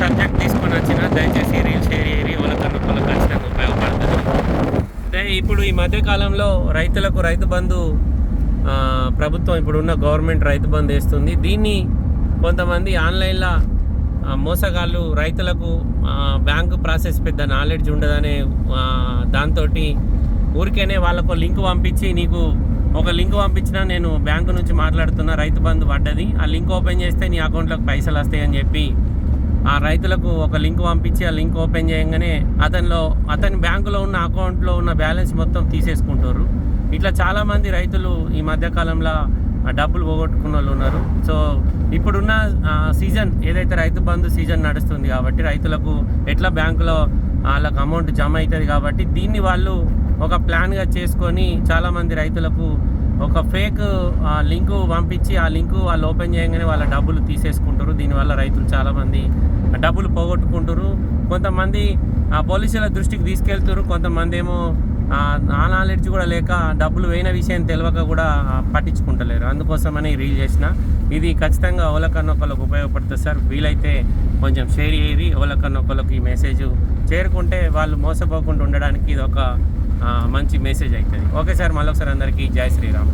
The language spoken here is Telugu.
సబ్జెక్ట్ తీసుకొని వచ్చిన దయచేసి రీల్ షేర్ చేయరి వాళ్ళకన్నా ఒకరికి ఖచ్చితంగా ఉపయోగపడుతుంది. అంటే ఇప్పుడు ఈ మధ్యకాలంలో రైతులకు రైతు బంధు ప్రభుత్వం ఇప్పుడు ఉన్న గవర్నమెంట్ రైతు బంధు వేస్తుంది. దీన్ని కొంతమంది ఆన్లైన్లో మోసగాళ్ళు రైతులకు బ్యాంకు ప్రాసెస్ పెద్ద నాలెడ్జ్ ఉండదనే దాంతో ఊరికేనే వాళ్ళకు లింక్ పంపించి నీకు ఒక లింక్ పంపించినా నేను బ్యాంకు నుంచి మాట్లాడుతున్నా రైతు బంధు పడ్డది. ఆ లింక్ ఓపెన్ చేస్తే నీ అకౌంట్లోకి పైసలు వస్తాయని చెప్పి ఆ రైతులకు ఒక లింక్ పంపించి ఆ లింక్ ఓపెన్ చేయగానే అతనిలో అతని బ్యాంకులో ఉన్న అకౌంట్లో ఉన్న బ్యాలెన్స్ మొత్తం తీసేసుకుంటారు. ఇట్లా చాలామంది రైతులు ఈ మధ్యకాలంలో డబ్బులు పోగొట్టుకున్న వాళ్ళు ఉన్నారు. సో ఇప్పుడున్న సీజన్ ఏదైతే రైతు బంధు సీజన్ నడుస్తుంది కాబట్టి రైతులకు ఎట్లా బ్యాంకులో వాళ్ళకి అమౌంట్ జమ అవుతుంది కాబట్టి దీన్ని వాళ్ళు ఒక ప్లాన్గా చేసుకొని చాలామంది రైతులకు ఒక ఫేక్ లింకు పంపించి ఆ లింకు వాళ్ళు ఓపెన్ చేయగానే వాళ్ళ డబ్బులు తీసేసుకుంటారు. దీనివల్ల రైతులు చాలామంది డబ్బులు పోగొట్టుకుంటారు. కొంతమంది ఆ పోలీసుల దృష్టికి తీసుకెళ్తారు. కొంతమంది ఏమో ఆ నాలెడ్జ్ కూడా లేక డబ్బులు వేయిన విషయం తెలియక కూడా పట్టించుకుంటలేరు. అందుకోసమని రీల్ చేసిన. ఇది ఖచ్చితంగా ఎవరికన్నా ఒకళ్ళకి ఉపయోగపడుతుంది సార్. వీలైతే కొంచెం షేర్ చేయరి ఎవరికన్నా ఒకళ్ళకి ఈ మెసేజ్ చేరుకుంటే వాళ్ళు మోసపోకుండా ఉండడానికి ఇది ఒక మంచి మెసేజ్ అవుతుంది ఓకే సార్ మళ్ళీ ఒకసారి అందరికీ జై శ్రీరామ్.